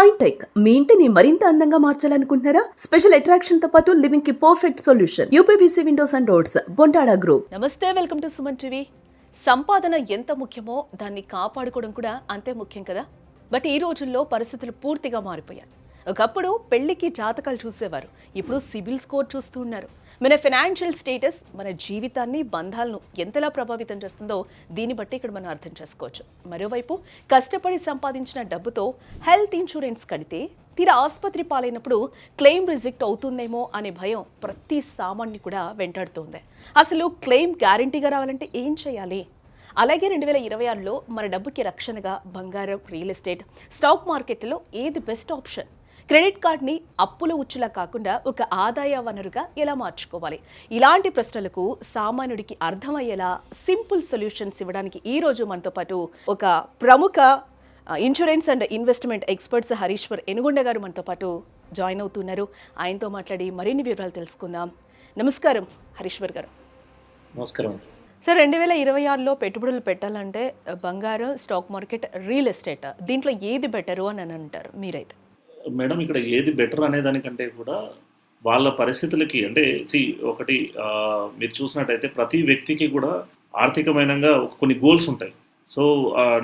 Shine tech మీ ఇంటిని మరింత అందంగా మార్చాలనుకుంటున్నారా? స్పెషల్ అట్రాక్షన్తో పాటు లివింగ్కి perfect solution UPVC windows and doors Bontada group నమస్తే వెల్కమ్ టు సుమన్ టీవీ. సంపాదన ఎంత ముఖ్యమో దాన్ని కాపాడుకోవడం కూడా అంతే ముఖ్యం కదా? బట్ ఈ రోజుల్లో పరిస్థితులు పూర్తిగా మారిపోయాయి. ఒకప్పుడు పెళ్ళికి జాతకాలు చూసేవారు. ఇప్పుడు సిబిల్ స్కోర్ చూస్తూ ఉన్నారు. మన ఫైనాన్షియల్ స్టేటస్ మన జీవితాన్ని బంధాలను ఎంతలా ప్రభావితం చేస్తుందో దీన్ని బట్టి ఇక్కడ మనం అర్థం చేసుకోవచ్చు. మరోవైపు కష్టపడి సంపాదించిన డబ్బుతో హెల్త్ ఇన్సూరెన్స్ కడితే తీరా ఆసుపత్రి పాలైనప్పుడు క్లెయిమ్ రిజెక్ట్ అవుతుందేమో అనే భయం ప్రతి సామాన్ని కూడా వెంటాడుతోంది. అసలు క్లెయిమ్ గ్యారంటీగా రావాలంటే ఏం చేయాలి? అలాగే రెండు వేల ఇరవై ఆరులో మన డబ్బుకి రక్షణగా బంగారం రియల్ ఎస్టేట్ స్టాక్ మార్కెట్లో ఏది బెస్ట్ ఆప్షన్ క్రెడిట్ కార్డ్ని అప్పుల ఉచ్చులా కాకుండా ఒక ఆదాయ వనరుగా ఎలా మార్చుకోవాలి? ఇలాంటి ప్రశ్నలకు సామాన్యుడికి అర్థమయ్యేలా సింపుల్ సొల్యూషన్స్ ఇవ్వడానికి ఈ రోజు మనతో పాటు ఒక ప్రముఖ insurance and investment experts Harishwar Enugonda గారు మనతో పాటు జాయిన్ అవుతున్నారు. ఆయనతో మాట్లాడి మరిన్ని వివరాలు తెలుసుకుందాం. నమస్కారం హరీశ్వర్ గారు. నమస్కారం సార్ రెండు వేల ఇరవై ఆరులో పెట్టుబడులు పెట్టాలంటే బంగారం స్టాక్ మార్కెట్ రియల్ ఎస్టేట్ దీంట్లో ఏది బెటరు అని అని అంటారు మీరైతే? మేడం ఇక్కడ ఏది బెటర్ అనే దానికంటే కూడా వాళ్ళ పరిస్థితులకి అంటే సి ఒకటి మీరు చూసినట్టయితే ప్రతి వ్యక్తికి కూడా ఆర్థికమైనంగా కొన్ని గోల్స్ ఉంటాయి. సో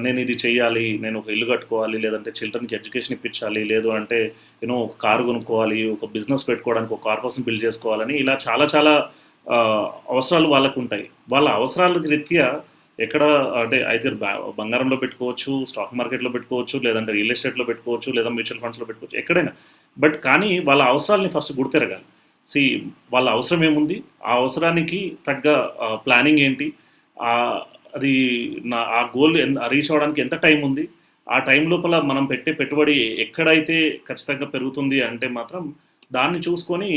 నేను ఇది చేయాలి నేను ఒక ఇల్లు కట్టుకోవాలి లేదంటే చిల్డ్రన్కి ఎడ్యుకేషన్ ఇప్పించాలి లేదు అంటే యూనో ఒక కారు కొనుక్కోవాలి ఒక బిజినెస్ పెట్టుకోవడానికి ఒక కార్పొరేషన్ బిల్డ్ చేసుకోవాలని ఇలా చాలా చాలా అవసరాలు వాళ్ళకు ఉంటాయి. వాళ్ళ అవసరాల రీత్యా ఎక్కడ అంటే అయితే బంగారంలో పెట్టుకోవచ్చు స్టాక్ మార్కెట్లో పెట్టుకోవచ్చు లేదంటే రియల్ ఎస్టేట్లో పెట్టుకోవచ్చు లేదా మ్యూచువల్ ఫండ్స్లో పెట్టుకోవచ్చు ఎక్కడైనా. బట్ కానీ వాళ్ళ అవసరాలని ఫస్ట్ గుర్తెరగాలి. సి వాళ్ళ అవసరం ఏముంది? ఆ అవసరానికి తగ్గ ప్లానింగ్ ఏంటి? అది నా ఆ గోల్ రీచ్ అవ్వడానికి ఎంత టైం ఉంది? ఆ టైం లోపల మనం పెట్టే పెట్టుబడి ఎక్కడైతే ఖచ్చితంగా పెరుగుతుంది అంటే మాత్రం దాన్ని చూసుకొని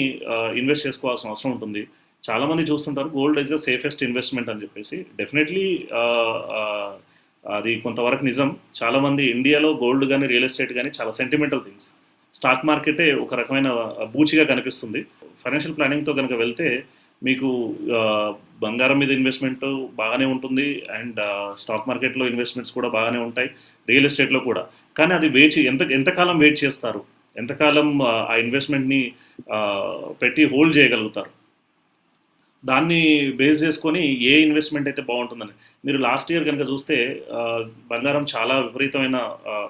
ఇన్వెస్ట్ చేసుకోవాల్సిన అవసరం ఉంటుంది. చాలామంది చూస్తుంటారు gold is the safest investment అని చెప్పేసి. డెఫినెట్లీ అది కొంతవరకు నిజం. చాలామంది ఇండియాలో గోల్డ్ కానీ రియల్ ఎస్టేట్ కానీ చాలా సెంటిమెంటల్ థింగ్స్ స్టాక్ మార్కెటే ఒక రకమైన బూచిగా కనిపిస్తుంది. ఫైనాన్షియల్ ప్లానింగ్తో కనుక వెళ్తే మీకు బంగారం మీద ఇన్వెస్ట్మెంట్ బాగానే ఉంటుంది అండ్ స్టాక్ మార్కెట్లో ఇన్వెస్ట్మెంట్స్ కూడా బాగానే ఉంటాయి రియల్ ఎస్టేట్లో కూడా. కానీ అది వేచి ఎంత ఎంతకాలం వెయిట్ చేస్తారు? ఎంతకాలం ఆ ఇన్వెస్ట్మెంట్ని పెట్టి హోల్డ్ చేయగలుగుతారు? దాన్ని బేస్ చేసుకొని ఏ ఇన్వెస్ట్మెంట్ అయితే బాగుంటుందని. మీరు లాస్ట్ ఇయర్ కనుక చూస్తే బంగారం చాలా విపరీతమైన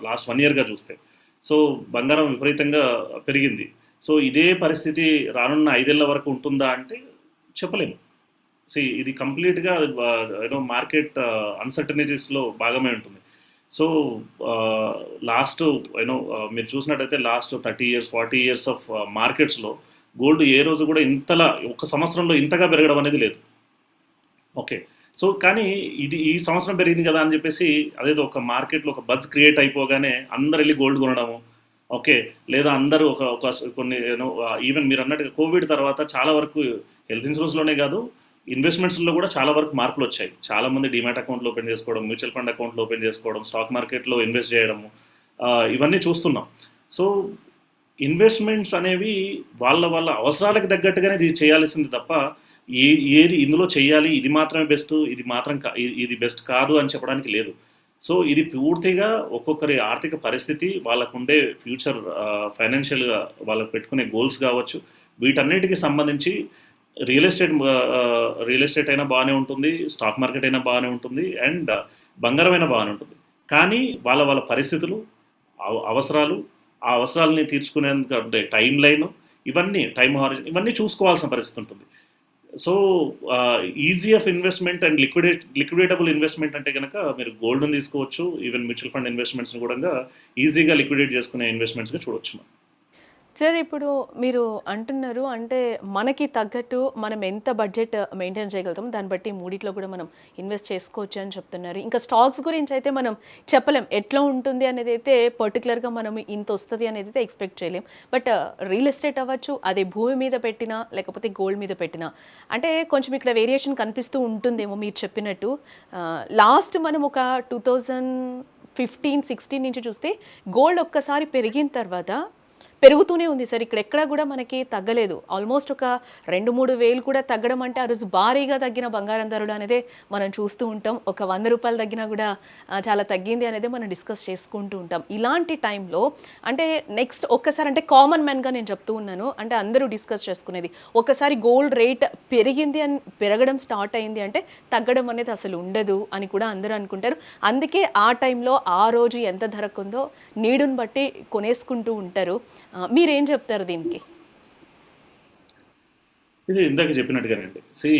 లాస్ట్ వన్ ఇయర్గా చూస్తే. సో బంగారం విపరీతంగా పెరిగింది. సో ఇదే పరిస్థితి రానున్న ఐదేళ్ళ వరకు ఉంటుందా అంటే చెప్పలేము. సో ఇది కంప్లీట్గా యూనో మార్కెట్ అన్సర్టనిటీస్లో భాగమే ఉంటుంది. సో లాస్ట్ యూనో మీరు చూసినట్టయితే last thirty years forty years of మార్కెట్స్లో గోల్డ్ ఏ రోజు కూడా ఇంతలా ఒక సంవత్సరంలో ఇంతగా పెరగడం అనేది లేదు. ఓకే. సో కానీ ఇది ఈ సంవత్సరం పెరిగింది కదా అని చెప్పేసి అదేదో ఒక మార్కెట్లో ఒక బజ్ క్రియేట్ అయిపోగానే అందరు వెళ్ళి గోల్డ్ కొనడము ఓకే. లేదా అందరూ ఒక ఒక కొన్ని ఈవెన్ మీరు అన్నట్టుగా కోవిడ్ తర్వాత చాలా వరకు హెల్త్ ఇన్సూరెన్స్లోనే కాదు ఇన్వెస్ట్మెంట్స్లో కూడా చాలా వరకు మార్పులు వచ్చాయి. చాలా మంది డిమాట్ అకౌంట్లు ఓపెన్ చేసుకోవడం మ్యూచువల్ ఫండ్ అకౌంట్లు ఓపెన్ చేసుకోవడం స్టాక్ మార్కెట్లో ఇన్వెస్ట్ చేయడము ఇవన్నీ చూస్తున్నాం. సో ఇన్వెస్ట్మెంట్స్ అనేవి వాళ్ళ వాళ్ళ అవసరాలకు తగ్గట్టుగానే ఇది చేయాల్సింది తప్ప ఏ ఏది ఇందులో చేయాలి ఇది మాత్రమే బెస్ట్ ఇది మాత్రం ఇది- బెస్ట్ కాదు అని చెప్పడానికి లేదు. సో ఇది పూర్తిగా ఒక్కొక్కరి ఆర్థిక పరిస్థితి వాళ్ళకుండే ఫ్యూచర్ ఫైనాన్షియల్గా వాళ్ళకు పెట్టుకునే గోల్స్ కావచ్చు. వీటన్నిటికి సంబంధించి రియల్ ఎస్టేట్ రియల్ ఎస్టేట్ అయినా బాగానే ఉంటుంది స్టాక్ మార్కెట్ అయినా బాగానే ఉంటుంది అండ్ బంగారం అయినా బాగానే ఉంటుంది. కానీ వాళ్ళ వాళ్ళ పరిస్థితులు అవ- అవసరాలు ఆ అవసరాలని తీర్చుకునేందుకు అంటే టైం లైన్ ఇవన్నీ టైం హారిజన్ ఇవన్నీ చూసుకోవాల్సిన పరిస్థితి ఉంటుంది. So easy of investment and liquidate liquidatable investment అంటే కనుక మీరు గోల్డ్ని తీసుకోవచ్చు ఈవెన్ మ్యూచువల్ ఫండ్ ఇన్వెస్ట్మెంట్స్ని కూడా ఈజీగా లిక్విడేట్ చేసుకునే ఇన్వెస్ట్మెంట్స్గా చూడవచ్చు మనం. సార్ ఇప్పుడు మీరు అంటున్నారు అంటే మనకి తగ్గట్టు మనం ఎంత బడ్జెట్ మెయింటైన్ చేయగలుగుతాం దాన్ని బట్టి మూడిట్లో కూడా మనం ఇన్వెస్ట్ చేసుకోవచ్చు అని చెప్తున్నారు. ఇంకా స్టాక్స్ గురించి అయితే మనం చెప్పలేం. ఎట్లా ఉంటుంది అనేది అయితే పర్టికులర్గా మనం ఇంత వస్తుంది అనేది అయితే ఎక్స్పెక్ట్ చేయలేం. బట్ రియల్ ఎస్టేట్ అవ్వచ్చు అదే భూమి మీద పెట్టినా లేకపోతే గోల్డ్ మీద పెట్టినా. అంటే కొంచెం ఇక్కడ వేరియేషన్ కనిపిస్తూ ఉంటుందేమో మీరు చెప్పినట్టు. లాస్ట్ మనం ఒక టూ థౌజండ్ ఫిఫ్టీన్ సిక్స్టీన్ నుంచి చూస్తే గోల్డ్ ఒక్కసారి పెరిగిన తర్వాత పెరుగుతూనే ఉంది సార్. ఇక్కడ ఎక్కడా కూడా మనకి తగ్గలేదు. ఆల్మోస్ట్ ఒక రెండు మూడు వేలు కూడా తగ్గడం అంటే ఆ రోజు భారీగా తగ్గిన బంగారం ధరలు అనేదే మనం చూస్తూ ఉంటాం. ఒక వంద రూపాయలు తగ్గినా కూడా చాలా తగ్గింది అనేది మనం డిస్కస్ చేసుకుంటూ ఉంటాం. ఇలాంటి టైంలో అంటే నెక్స్ట్ ఒక్కసారి అంటే కామన్ మ్యాన్గా నేను చెప్తూ ఉన్నాను. అంటే అందరూ డిస్కస్ చేసుకునేది ఒకసారి గోల్డ్ రేట్ పెరిగింది అని పెరగడం స్టార్ట్ అయింది అంటే తగ్గడం అనేది అసలు ఉండదు అని కూడా అందరూ అనుకుంటారు. అందుకే ఆ టైంలో ఆ రోజు ఎంత ధరకుందో నీడుని బట్టి కొనేసుకుంటూ ఉంటారు. మీరేం చెప్తారు దీనికి? ఇది ఇందాక చెప్పినట్టుగానండి. సి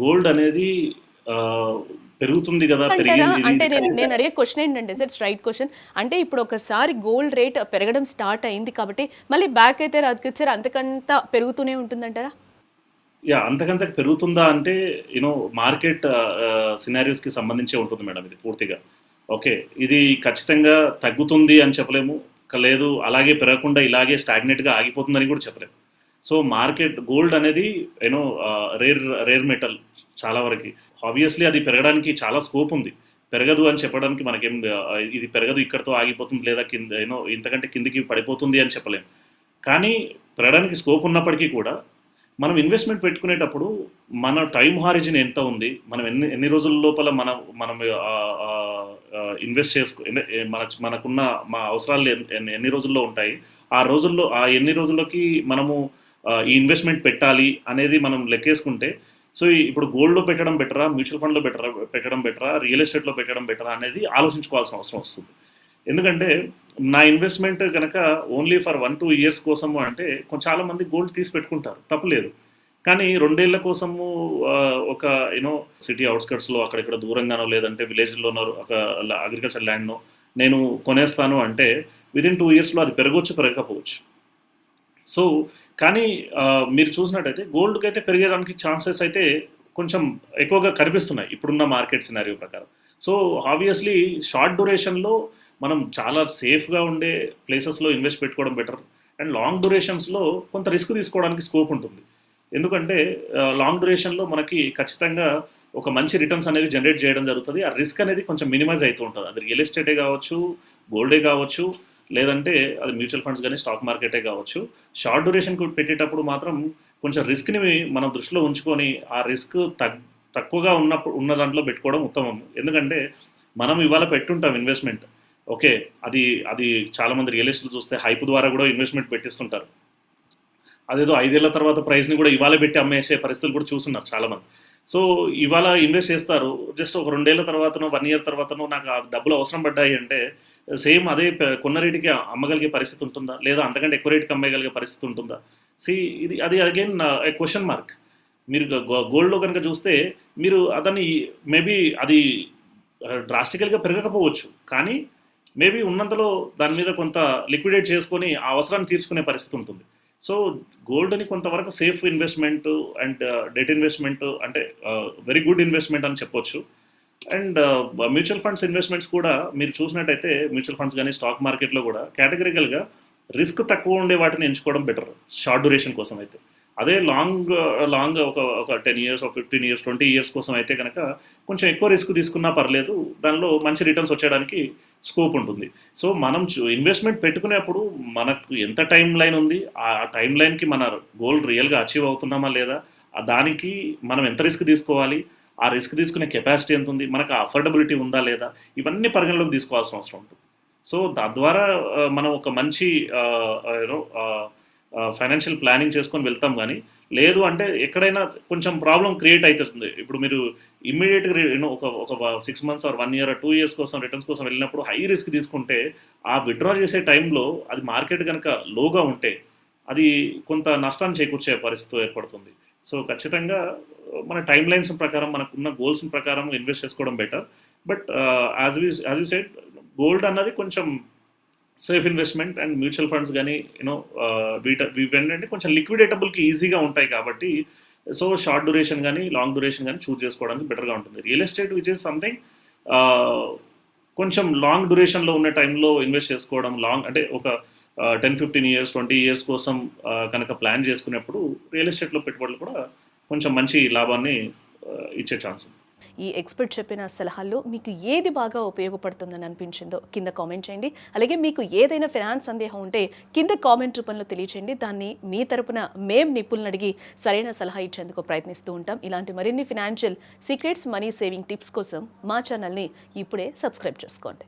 గోల్డ్ అనేది పెరుగుతుంది కదా అంటే నేను నేను అడిగే క్వశ్చన్ ఏంటంటే సార్ స్ట్రైట్ క్వశ్చన్ అంటే ఇప్పుడు ఒకసారి గోల్డ్ రేట్ పెరగడం స్టార్ట్ అయింది కాబట్టి మళ్ళీ బ్యాక్ అయితే రాదు సార్ అంతకంత పెరుగుతూనే ఉంటుందంటారా? యా అంతకంత పెరుగుతుందా అంటే యూనో మార్కెట్ సినారియోస్కి సంబంధించే ఉంటుంది మేడం ఇది పూర్తిగా. ఓకే ఇది ఖచ్చితంగా తగ్గుతుంది అని చెప్పలేము. లేదు అలాగే పెరగకుండా ఇలాగే స్టాగ్నెట్గా ఆగిపోతుందని కూడా చెప్పలేము సో మార్కెట్ గోల్డ్ అనేది you know rare rare metal చాలా వరకు. ఆబ్వియస్లీ అది పెరగడానికి చాలా స్కోప్ ఉంది. పెరగదు అని చెప్పడానికి మనకేం ఇది పెరగదు ఇక్కడతో ఆగిపోతుంది లేదా కింద యూనో ఇంతకంటే కిందికి పడిపోతుంది అని చెప్పలేము కానీ పెరగడానికి స్కోప్ ఉన్నప్పటికీ కూడా మనం ఇన్వెస్ట్మెంట్ పెట్టుకునేటప్పుడు మన టైం హారిజిన్ ఎంత ఉంది? మనం ఎన్ని ఎన్ని రోజుల లోపల మనం మనం ఇన్వెస్ట్ చేసుకో మన మనకున్న మా అవసరాలు ఎన్ని ఎన్ని రోజుల్లో ఉంటాయి? ఆ రోజుల్లో ఆ ఎన్ని రోజుల్లోకి మనము ఈ ఇన్వెస్ట్మెంట్ పెట్టాలి అనేది మనం లెక్కేసుకుంటే సో ఇప్పుడు గోల్డ్లో పెట్టడం బెటరా మ్యూచువల్ ఫండ్లో బెటరా పెట్టడం బెటరా రియల్ ఎస్టేట్లో పెట్టడం బెటరా అనేది ఆలోచించుకోవాల్సిన అవసరం వస్తుంది. ఎందుకంటే నా ఇన్వెస్ట్మెంట్ కనుక only for one two years కోసము అంటే కొంచెం చాలా మంది గోల్డ్ తీసి పెట్టుకుంటారు తప్పలేదు. కానీ రెండేళ్ళ కోసము ఒక యూనో సిటీ అవుట్స్కట్స్లో అక్కడిక్కడ దూరంగానో లేదంటే విలేజ్లోనో ఒక అగ్రికల్చర్ ల్యాండ్నో నేను కొనేస్తాను అంటే విదిన్ టూ ఇయర్స్లో అది పెరగవచ్చు పెరగకపోవచ్చు. సో కానీ మీరు చూసినట్టయితే గోల్డ్కి అయితే పెరిగేదానికి ఛాన్సెస్ అయితే కొంచెం ఎక్కువగా కనిపిస్తున్నాయి ఇప్పుడున్న మార్కెట్ సినారియో ప్రకారం. సో ఆబ్వియస్లీ షార్ట్ డ్యూరేషన్లో మనం చాలా సేఫ్గా ఉండే ప్లేసెస్లో ఇన్వెస్ట్ పెట్టుకోవడం బెటర్. అండ్ లాంగ్ డ్యూరేషన్స్లో కొంత రిస్క్ తీసుకోవడానికి స్కోప్ ఉంటుంది. ఎందుకంటే లాంగ్ డ్యూరేషన్లో మనకి ఖచ్చితంగా ఒక మంచి రిటర్న్స్ అనేది జనరేట్ చేయడం జరుగుతుంది. ఆ రిస్క్ అనేది కొంచెం మినిమైజ్ అవుతూ ఉంటుంది. అది రియల్ ఎస్టేటే కావచ్చు గోల్డే కావచ్చు లేదంటే అది మ్యూచువల్ ఫండ్స్ కానీ స్టాక్ మార్కెటే కావచ్చు. షార్ట్ డ్యూరేషన్ పెట్టేటప్పుడు మాత్రం కొంచెం రిస్క్ని మనం దృష్టిలో ఉంచుకొని ఆ రిస్క్ తగ్ తక్కువగా ఉన్నప్పుడు ఉన్న దాంట్లో పెట్టుకోవడం ఉత్తమం. ఎందుకంటే మనం ఇవాళ పెట్టుంటాం ఇన్వెస్ట్మెంట్. ఓకే అది అది చాలామంది రియల్ ఎస్టేట్ చూస్తే హైప్ ద్వారా కూడా ఇన్వెస్ట్మెంట్ పెట్టిస్తుంటారు. అదేదో ఐదేళ్ళ తర్వాత ప్రైస్ని కూడా ఇవాళ పెట్టి అమ్మేసే పరిస్థితులు కూడా చూస్తున్నారు చాలామంది. సో ఇవాళ ఇన్వెస్ట్ చేస్తారు. జస్ట్ ఒక రెండేళ్ళ తర్వాతనో వన్ ఇయర్ తర్వాతనో నాకు ఆ డబ్బులు అవసరం పడ్డాయి అంటే సేమ్ అదే కొన్న రేటుకి అమ్మగలిగే పరిస్థితి ఉంటుందా? లేదా అంతకంటే ఎక్కువ రేటుకి అమ్మగలిగే పరిస్థితి ఉంటుందా? సి ఇది అది అగైన్ క్వశ్చన్ మార్క్ మీరు గోల్డ్లో కనుక చూస్తే మీరు అతన్ని మేబీ అది డ్రాస్టికల్గా పెరగకపోవచ్చు. కానీ మేబీ ఉన్నంతలో దాని మీద కొంత లిక్విడేట్ చేసుకొని ఆ అవసరాన్ని తీర్చుకునే పరిస్థితి ఉంటుంది. సో గోల్డ్ని కొంతవరకు safe investment and uh, debt investment అంటే uh, వెరీ గుడ్ ఇన్వెస్ట్మెంట్ అని చెప్పొచ్చు. And uh, mutual funds investments కూడా మీరు చూసినట్టయితే మ్యూచువల్ ఫండ్స్ కానీ స్టాక్ మార్కెట్లో కూడా కేటగిరికల్గా రిస్క్ తక్కువ ఉండే వాటిని ఎంచుకోవడం బెటర్ షార్ట్ డ్యూరేషన్ కోసం అయితే. అదే లాంగ్ లాంగ్ ఒక ఒక టెన్ ఇయర్స్ ఒక ఫిఫ్టీన్ ఇయర్స్ ట్వంటీ ఇయర్స్ కోసం అయితే కనుక కొంచెం ఎక్కువ రిస్క్ తీసుకున్నా పర్లేదు. దానిలో మంచి రిటర్న్స్ వచ్చేయడానికి స్కోప్ ఉంటుంది. సో మనం ఇన్వెస్ట్మెంట్ పెట్టుకునేప్పుడు మనకు ఎంత టైం లైన్ ఉంది ఆ టైం లైన్కి మన గోల్ రియల్గా అచీవ్ అవుతున్నామా లేదా దానికి మనం ఎంత రిస్క్ తీసుకోవాలి ఆ రిస్క్ తీసుకునే కెపాసిటీ ఎంత ఉంది మనకు అఫోర్డబిలిటీ ఉందా లేదా ఇవన్నీ పరిగణలోకి తీసుకోవాల్సిన అవసరం ఉంటుంది. సో తద్వారా మనం ఒక మంచి యూనో ఫైనాన్షియల్ ప్లానింగ్ చేసుకొని వెళ్తాం కానీ లేదు అంటే ఎక్కడైనా కొంచెం ప్రాబ్లం క్రియేట్ అవుతుంది ఇప్పుడు మీరు ఇమ్మీడియట్గా యూనో ఒక ఒక six months or one year two years కోసం రిటర్న్స్ కోసం వెళ్ళినప్పుడు హై రిస్క్ తీసుకుంటే ఆ విత్డ్రా చేసే టైంలో అది మార్కెట్ కనుక లోగా ఉంటే అది కొంత నష్టాన్ని చేకూర్చే పరిస్థితి ఏర్పడుతుంది. సో ఖచ్చితంగా మన టైం లైన్స్ ప్రకారం మనకున్న గోల్స్ ప్రకారం ఇన్వెస్ట్ చేసుకోవడం better but as we as you said gold అన్నది కొంచెం safe investment and mutual funds కానీ యూనో వీట ఇవేంటంటే కొంచెం లిక్విడేటబుల్కి ఈజీగా ఉంటాయి కాబట్టి సో షార్ట్ డ్యూరేషన్ కానీ లాంగ్ డ్యూరేషన్ కానీ చూస్ చేసుకోవడానికి బెటర్గా ఉంటుంది. Real estate which is something కొంచెం లాంగ్ డ్యూరేషన్లో ఉన్న టైంలో ఇన్వెస్ట్ చేసుకోవడం లాంగ్ అంటే ఒక ten fifteen years twenty years కోసం కనుక ప్లాన్ చేసుకునేప్పుడు రియల్ ఎస్టేట్లో పెట్టుబడులు కూడా కొంచెం మంచి లాభాన్ని ఇచ్చే ఛాన్స్ ఉంది. ఈ ఎక్స్పర్ట్ చెప్పిన సలహాల్లో మీకు ఏది బాగా ఉపయోగపడుతుందని అనిపించిందో కింద కామెంట్ చేయండి. అలాగే మీకు ఏదైనా ఫినాన్స్ సందేహం ఉంటే కింద కామెంట్ రూపంలో తెలియచేయండి. దాన్ని మీ తరపున మేం నిపుణులను అడిగి సరైన సలహా ఇచ్చేందుకు ప్రయత్నిస్తూ ఉంటాం. ఇలాంటి మరిన్ని financial secrets money saving tips కోసం మా ఛానల్ని ఇప్పుడే సబ్స్క్రైబ్ చేసుకోండి.